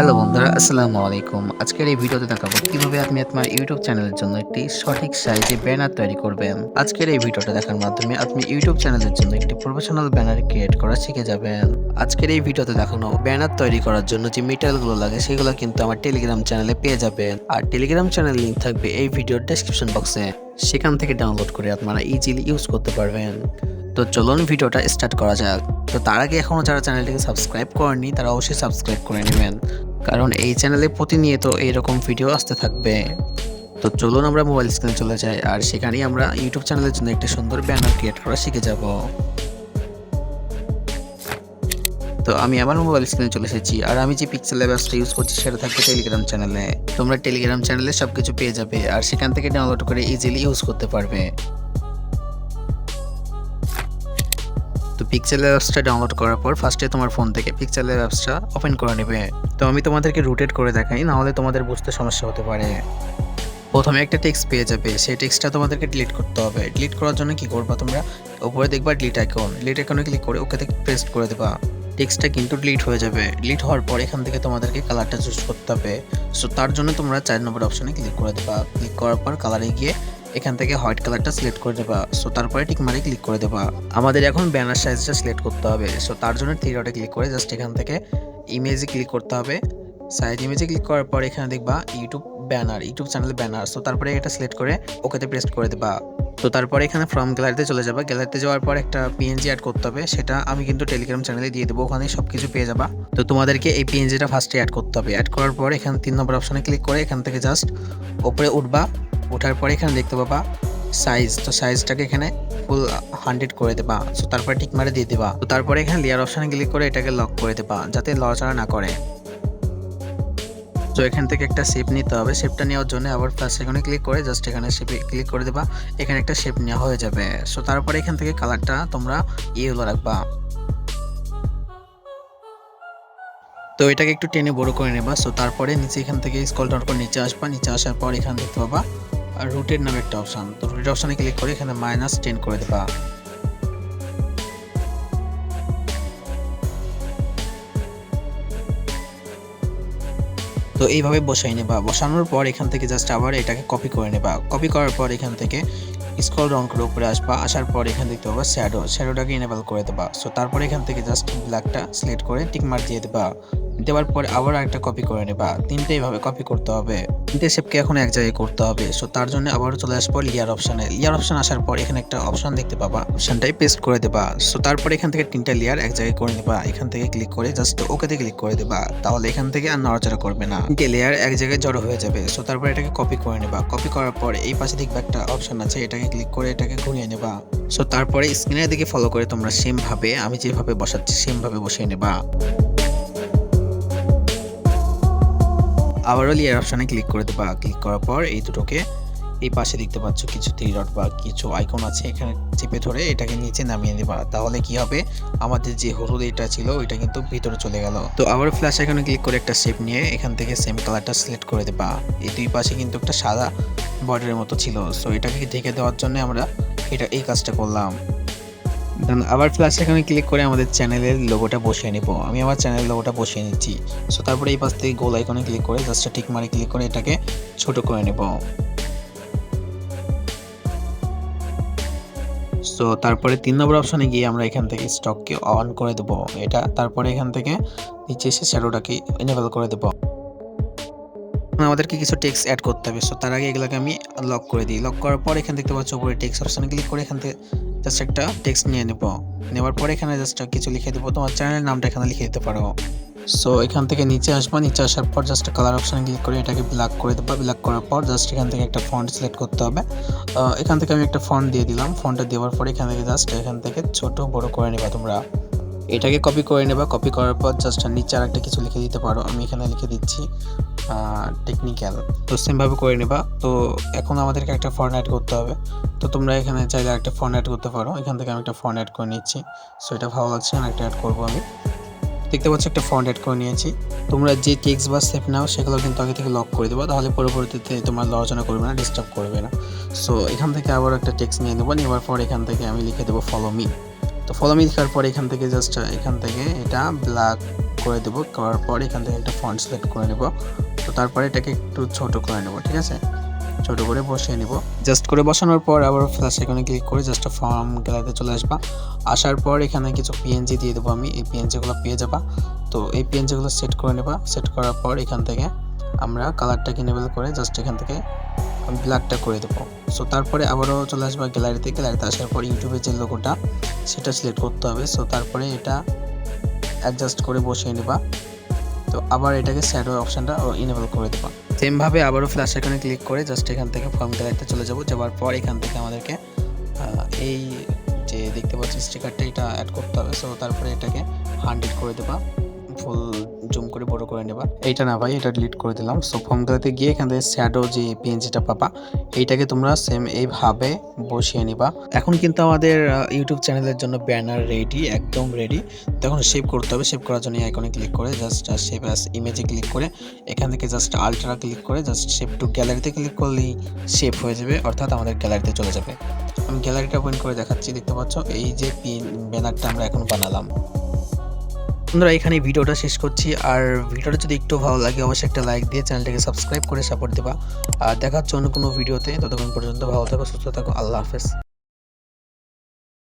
Hello বন্ধুরা, আসসালামু আলাইকুম। আজকের এই ভিডিওতে দেখাবো কীভাবে আপনি আপনার ইউটিউব চ্যানেলের জন্য একটি সঠিক সাইজে ব্যানার তৈরি করবেন। আজকের এই ভিডিওটা দেখার মাধ্যমে আপনি ইউটিউব চ্যানেলের জন্য একটি প্রফেশনাল ব্যানার ক্রিয়েট করা শিখে যাবেন। আজকের এই ভিডিওতে দেখানো ব্যানার তৈরি করার জন্য যে মেটেরিয়ালগুলো লাগে, সেগুলো কিন্তু আমার টেলিগ্রাম চ্যানেলে পেয়ে যাবেন। আর টেলিগ্রাম চ্যানেল লিংক থাকবে এই ভিডিওর ডেসক্রিপশন বক্সে সেখান থেকে ডাউনলোড করে আপনারা ইজিলি ইউজ করতে পারবেন। তো চলুন ভিডিওটা স্টার্ট করা যাক। তো তার আগে এখনও যারা চ্যানেলটিকে সাবস্ক্রাইব করেনি তারা অবশ্যই সাবস্ক্রাইব করে নেবেন। কারণ এই চ্যানেলে প্রতিনিয়ত এইরকম ভিডিও আসতে থাকবে। তো চলুন আমরা মোবাইল স্ক্রিনে চলে যাই, আর সেখানেই আমরা ইউটিউব চ্যানেলের জন্য একটা সুন্দর ব্যানার ক্রিয়েট করা শিখে যাব। তো আমি আমার মোবাইল স্ক্রিনে চলে এসেছি, আর আমি যে পিক্সেল অ্যাপসটা ইউজ করছি সেটা থাকবে টেলিগ্রাম চ্যানেলে তোমরা টেলিগ্রাম চ্যানেলে সব কিছু পেয়ে যাবে, আর সেখান থেকে ডাউনলোড করে ইজিলি ইউজ করতে পারবে। পিক্সেল অ্যাপসটা ডাউনলোড করার পর ফার্স্টে তোমার ফোন থেকে পিক্সেল অ্যাপসটা ওপেন করে নেবে। তো আমি তোমাদেরকে রুটেড করে দেখাই, নাহলে তোমাদের বুঝতে সমস্যা হতে পারে। প্রথমে একটা টেক্সট পেয়ে যাবে, সেই টেক্সটটা তোমাদেরকে ডিলিট করতে হবে। ডিলিট করার জন্য কি করবা তোমরা? উপরে দেখবা ডিলিট আইকন ডিলিট আইকনে ক্লিক করে ওকে থেকে প্রেস করে দেবা। টেক্সটটা কিন্তু ডিলিট হয়ে যাবে। ডিলিট হওয়ার পর এখান থেকে তোমাদেরকে কালারটা চুজ করতে হবে। সো তার জন্য তোমরা চার নম্বর অপশনে ক্লিক করে দেবা। ক্লিক করার পর কালারে গিয়ে এখান থেকে হোয়াইট কালারটা সিলেক্ট করে দেবা। সো তারপরে টিক মারি ক্লিক করে দেবা। আমাদের এখন ব্যানার সাইজটা সিলেক্ট করতে হবে। সো তার জন্য থ্রি ডটে ক্লিক করে জাস্ট এখান থেকে ইমেজে ক্লিক করতে হবে। সাইজ ইমেজে ক্লিক করার পর এখানে দেখবা YouTube banner YouTube channel banner so তারপরে এটা সিলেক্ট করে ওকেতে প্রেস করে দেবা। তো তারপরে এখানে ফ্রম গ্যালারিতে চলে যাবা। গ্যালারিতে যাওয়ার পর একটা পিএনজি অ্যাড করতে হবে। সেটা আমি কিন্তু টেলিগ্রাম চ্যানেলে দিয়ে দেবো। ওখানে সব কিছু পেয়ে যাবা। তো তোমাদেরকে এই পিএনজিটা ফার্স্টে অ্যাড করতে হবে। অ্যাড করার পর এখানে তিন নম্বর অপশানে ক্লিক করে এখান থেকে জাস্ট ওপরে উঠবা। ওঠার পরে এখানে দেখতে পাবা সাইজ তো সাইজটাকে এখানে ফুল হান্ড্রেড করে দেবা। সো তারপরে ঠিক মারে দিয়ে দেবা। তো তারপরে এখানে লেয়ার অপশানে ক্লিক করে এটাকে লক করে দেবা, যাতে লড়াচড়া না করে। তো এখান থেকে একটা শেপ নিতে হবে। শেপটা নেওয়ার জন্য আবার প্লাস এখানে ক্লিক করে জাস্ট এখানে শেপে ক্লিক করে দেবা। এখানে একটা শেপ নেওয়া হয়ে যাবে। সো তারপরে এখান থেকে কালারটা তোমরা ইয়েলো রাখবা। তো এটাকে একটু টেনে বড় করে নেবা। সো তারপরে নিচে এখান থেকে স্কল ডাউন করে নিচে আসবা। নিচে আসার পর এখানে দেখতে পাবা রুটের নামে একটা অপশন তো রুটের অপশানে ক্লিক করে এখানে মাইনাস টেন করে দেবা। তো এইভাবে বসাই নেবা। বসানোর পর এখান থেকে জাস্ট আবার এটাকে কপি করে নেবা। কপি করার পর এখান থেকে স্কল ডাউন করে উপরে আসবা। আসার পর এখান থেকে দেখতে পাবা শ্যাডো শ্যাডোটাকে এনেবল করে দেবা। সো তারপরে এখান থেকে জাস্ট ব্ল্যাকটা সিলেক্ট করে টিক মার্ক দিয়ে দেবা। দেওয়ার পরে আবার একটা কপি করে নেবা। তিনটে এইভাবে কপি করতে হবে। শেপকে এখন এক জায়গায় করতে হবে। সো তার জন্য আবারও চলে আসব লিয়ার অপশানে লিয়ার অপশন আসার পর এখানে একটা অপশন দেখতে পাবা। অপশনটাই পেস্ট করে দেবা। সো তারপরে এখান থেকে তিনটা লেয়ার এক জায়গায় করে নেবা। এখান থেকে ক্লিক করে জাস্ট ওকেতে ক্লিক করে দেবা। তাহলে এখান থেকে আর নড়াচড়া করবে না। তিনটে লেয়ার এক জায়গায় জড়ো হয়ে যাবে। সো তারপর এটাকে কপি করে নেবা। কপি করার পর এই পাশে দেখবে একটা অপশন আছে। এটাকে ক্লিক করে এটাকে ঘুরিয়ে নেবা। সো তারপরে স্ক্রিনের দিকে ফলো করে তোমরা সেম ভাবে, আমি যেভাবে বসাচ্ছি সেম ভাবে বসিয়ে নেবা। আবারও লেয়ার অপশানে ক্লিক করে দেবা। ক্লিক করার পর এই দুটোকে এই পাশে দেখতে পাচ্ছ কিছু থ্রি ডট বা কিছু আইকন আছে এখানে চেপে ধরে এটাকে নিচে নামিয়ে দেবা। তাহলে কি হবে? আমাদের যে হলুদ এটা ছিল, ওইটা কিন্তু ভিতরে চলে গেল। তো আবার ফ্ল্যাশ আইকনে ক্লিক করে একটা শেপ নিয়ে এখান থেকে সেম কালারটা সিলেক্ট করে দেবা। এই দুই পাশে কিন্তু একটা সাদা বর্ডারের মতো ছিল। সো এটাকে ঢেকে দেওয়ার জন্য আমরা এটা এই কাজটা করলাম। দেন আবার ফ্ল্যাশ এখানে ক্লিক করে আমাদের চ্যানেলের লোগোটা বসিয়ে নেব। আমি আমার চ্যানেলের লোগোটা বসিয়ে নিচ্ছি। সো তারপরে এই পাশ থেকে গোল আইকনে ক্লিক করে জাস্ট ঠিক মারে ক্লিক করে এটাকে ছোট করে নেব। সো তারপরে তিন নম্বর অপশনে গিয়ে আমরা এখান থেকে স্টককে অন করে দেবো। এটা তারপরে এখান থেকে নিচে এসে শ্যাডোটাকে এনেবল করে দেবো। আমাদেরকে কিছু টেক্সট অ্যাড করতে হবে। সো তার আগে এগুলোকে আমি লক করে দিই। লক করার পর এখান দেখতে পাচ্ছ উপরে টেক্সট অপশানে ক্লিক করে এখান থেকে জাস্ট একটা টেক্সট নিয়ে নেব। নেওয়ার পরে এখানে জাস্ট কিছু লিখে দেবো। তোমার চ্যানেলের নামটা এখানে লিখে দিতে পারো। সো এখান থেকে নিচে আসব। নিচে আসার পর জাস্ট কালার অপশানে ক্লিক করে এটাকে ব্ল্যাক করে দেবো। ব্ল্যাক করার পর জাস্ট এখান থেকে একটা ফন্ট সিলেক্ট করতে হবে। এখান থেকে আমি একটা ফন্ট দিয়ে দিলাম। ফন্টটা দেওয়ার পরে এখান থেকে জাস্ট এখান থেকে ছোট, বড় করে নেবা তোমরা। এটাকে কপি করে নেবা। কপি করার পর জাস্ট নিচে আর একটা কিছু লিখে দিতে পারো। আমি এখানে লিখে দিচ্ছি। টেকনিক্যাল তো সেমভাবে করে নেবা। তো এখন আমাদেরকে একটা ফর্ন অ্যাড করতে হবে। তো তোমরা এখানে চাইলে একটা ফর্ন অ্যাড করতে পারো। এখান থেকে আমি একটা ফর্ন অ্যাড করে নিচ্ছি। সো এটা ভালো লাগছে না একটা অ্যাড করব আমি। দেখতে পাচ্ছ একটা ফন্ট অ্যাড করে নিয়েছি। তোমরা যে টেক্সট বা সেপ নাও, সেগুলো কিন্তু আগে থেকে লক করে দেবো। তাহলে পরবর্তীতে তোমার লড়াচনা করবে না ডিস্টার্ব করবে না। সো এখান থেকে আবার একটা টেক্সট নিয়ে নেব। নেওয়ার পর এখান থেকে আমি লিখে দেবো ফলো মি তো ফলো মি লেখার পর এখান থেকে জাস্ট এখান থেকে এটা ব্ল্যাক করে দেবো, করার পর এখান থেকে একটা ফন্ট সিলেক্ট করে নেব। তো তারপরে এটাকে একটু ছোট করে নেব, ঠিক আছে? ছোট করে বসিয়ে নিব। জাস্ট করে বসানোর পর আবার ফ্ল্যাশ এখানে ক্লিক করে জাস্ট ফর্ম গ্যালারিতে চলে আসবা। আসার পর এখানে কিছু পিএনজি দিয়ে দেবো আমি, এই পিএনজিগুলো পেয়ে যাবা। তো এই পিএনজিগুলো সেট করে নেবা সেট করার পর এখান থেকে আমরা কালারটাকে নেবেল করে জাস্ট এখান থেকে ব্ল্যাকটা করে দেবো। সো তারপরে আবারও চলে আসবা গ্যালারিতে গ্যালারিতে আসার পর ইউটিউবের যে লোগোটা সেটা সিলেক্ট করতে হবে। সো তারপরে এটা অ্যাডজাস্ট করে বসিয়ে নেবা। তো আবার এটাকে শ্যাডো অপশানটা ইনেবল করে দেবা। সেমভাবে আবারও ফ্ল্যাশ এখানে ক্লিক করে জাস্ট এখান থেকে ফর্ম গ্যালারিতে চলে যাব। যাওয়ার পর এখান থেকে আমাদেরকে এই যে দেখতে পাচ্ছি স্টিকারটা এটা অ্যাড করতে হবে। সো তারপরে এটাকে হান্ড্রেড করে দেবা। ফুল জুম করে বড় করে নেবা। এইটা না ভাই, এটা ডিলিট করে দিলাম। সো ফর্ম গ্যালারিতে গিয়ে এখান থেকে শ্যাডো যে পিএনজিটা পাবা, এইটাকে তোমরা সেম এইভাবে বসিয়ে নিবা। এখন কিন্তু আমাদের ইউটিউব চ্যানেলের জন্য ব্যানার রেডি একদম রেডি তখন সেভ করতে হবে। সেভ করার জন্য আইকনে ক্লিক করে জাস্ট সেভ অ্যাস ইমেজে ক্লিক করে এখান থেকে জাস্ট আলট্রা ক্লিক করে জাস্ট সেভ টু গ্যালারিতে ক্লিক করলেই সেভ হয়ে যাবে। অর্থাৎ আমাদের গ্যালারিতে চলে যাবে। আমি গ্যালারিটা ওপেন করে দেখাচ্ছি। দেখতে পাচ্ছ? এই যে পিন ব্যানারটা আমরা এখন বানালাম। বন্ধুরা এখানে ভিডিওটা শেষ করছি। আর ভিডিওটা যদি একটু ভালো লাগে, অবশ্যই একটা লাইক দিয়ে চ্যানেলটাকে সাবস্ক্রাইব করে সাপোর্ট দেবা। আর দেখার জন্য কোনো ভিডিওতে। ততক্ষণ পর্যন্ত ভালো থাকো, সুস্থ থাকো, আল্লাহ হাফেজ।